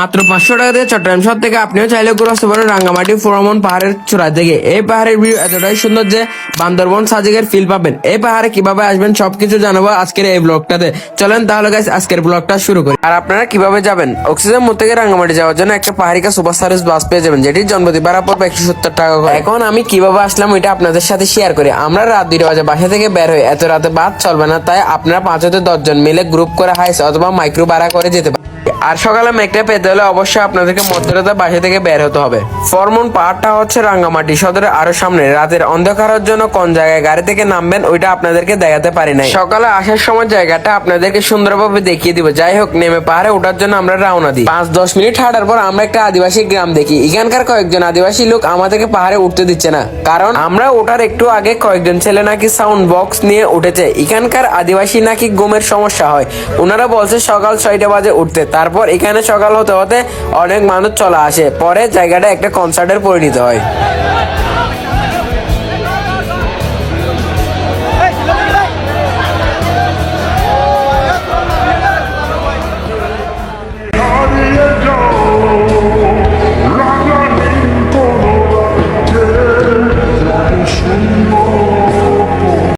মাত্র পাঁচশো টাকা দিয়ে চট্টগ্রাম শহর থেকে আপনিও চাইলে ঘুরে আসতে পারেন রাঙ্গামাটি, ফোরামন পাহাড়ের চূড়া থেকে এই পাহাড়ের ভিউ এতটাই সুন্দর যে বান্দরবন সাজেকের ফিল পাবেন। এই পাহাড়ে কীভাবে আসবেন সবকিছু জানাব আজকের এই ব্লগটাতে চলেন তাহলে গাইস আজকের ব্লগটা শুরু করি। আর আপনারা কীভাবে যাবেন? অক্সিজেন মোড় থেকে রাঙ্গামাটি যাওয়ার জন্য একটা পাহাড়িকা সুপার সার্ভিস বাস পেয়ে যাবেন, যেটির জন্মদিন ভাড়া পড়বে একশো সত্তর টাকা। এখন আমি কীভাবে আসলাম ওইটা আপনাদের সাথে শেয়ার করি। আমরা রাত দুইটা বাজে, বাসা থেকে বের হই। এত রাতে বাস চলবে না, তাই আপনারা পাঁচ হতে দশজন মিলে গ্রুপ করে হাইস অথবা মাইক্রো ভাড়া করে যেতে পারেন। আর সকালে মেঘটা পেতে হলে অবশ্যই আপনাদেরকে মধ্যরাতে বাসা থেকে বের হতে হবে। ফরমন পাহাড়টা হচ্ছে রাঙ্গামাটি সদরের আরও সামনে। রাতের অন্ধকারের জন্য কোন জায়গায় গাড়ি থেকে নামবেন ওইটা আপনাদেরকে দেখাতে পারি নাই। সকালে আসার সময় জায়গাটা আপনাদেরকে সুন্দরভাবে দেখিয়ে দিব। যাই হোক, নেমে পাহাড়ে ওঠার জন্য আমরা রওনা দিই। পাঁচ দশ মিনিট হাঁটার পর আমরা একটা আদিবাসী গ্রাম দেখি। এখানকার কয়েকজন আদিবাসী লোক আমাদেরকে পাহাড়ে উঠতে দিচ্ছে না। কারণ আমরা ওঠার একটু আগে কয়েকজন ছেলে নাকি সাউন্ড বক্স নিয়ে উঠেছে। এখানকার আদিবাসী নাকি ঘুমের সমস্যা হয়। ওনারা বলছে সকাল ছয়টা বাজে উঠতে। তারপর এখানে সকাল হতে হতে অনেক মানুষ চলে আসে। পরে জায়গাটা একটা কনসার্টের পরিণত হয়।